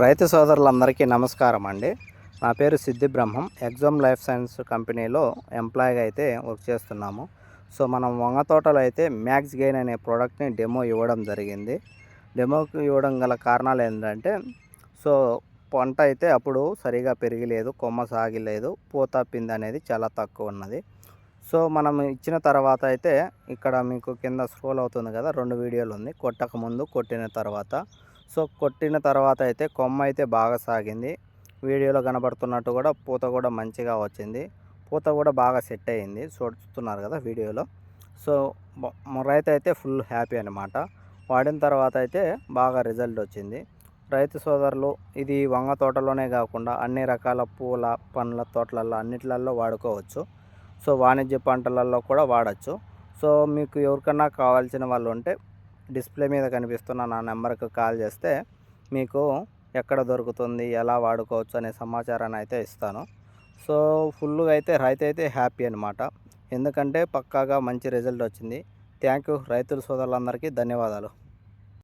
రైతు సోదరులందరికీ నమస్కారం అండి. నా పేరు సిద్ధి బ్రహ్మం. ఎగ్జామ్ లైఫ్ సైన్స్ కంపెనీలో ఎంప్లాయీగా అయితే వర్క్ చేస్తున్నాము. సో మనం వంగ తోటలో అయితే మ్యాక్స్ గెయిన్ అనే ప్రోడక్ట్ని డెమో ఇవ్వడం జరిగింది. డెమోకి ఇవ్వడం గల కారణాలు ఏంటంటే సో పంట అయితే అప్పుడు సరిగా పెరిగలేదు కొమ్మ సాగిలేదు పూత పింది అనేది చాలా తక్కువ ఉన్నది. సో మనం ఇచ్చిన తర్వాత అయితే ఇక్కడ మీకు కింద స్క్రోల్ అవుతుంది కదా రెండు వీడియోలు ఉంది. కొట్టక ముందు కొట్టిన తర్వాత. సో కొట్టిన తర్వాత అయితే కొమ్మ అయితే బాగా సాగింది. వీడియోలో కనబడుతున్నట్టు కూడా పూత కూడా మంచిగా వచ్చింది. పూత కూడా బాగా సెట్ అయ్యింది చూస్తున్నారు కదా వీడియోలో. సో రైతు అయితే ఫుల్ హ్యాపీ అనమాట వాడిన తర్వాత అయితే బాగా రిజల్ట్ వచ్చింది. రైతు సోదరులు ఇది వంగ తోటలోనే కాకుండా అన్ని రకాల పూల పండ్ల తోటలలో అన్నిట్లలో వాడుకోవచ్చు. సో వాణిజ్య పంటలలో కూడా వాడచ్చు. సో మీకు ఎవరికన్నా కావాల్సిన వాళ్ళు ఉంటే డిస్ప్లే మీద కనిపిస్తున్న నా నెంబర్కి కాల్ చేస్తే మీకు ఎక్కడ దొరుకుతుంది ఎలా వాడుకోవచ్చు అనే సమాచారాన్ని అయితే ఇస్తాను. సో ఫుల్గా అయితే రైతు అయితే హ్యాపీ అనమాట ఎందుకంటే పక్కాగా మంచి రిజల్ట్ వచ్చింది. థ్యాంక్ యూ రైతుల సోదరులందరికీ ధన్యవాదాలు.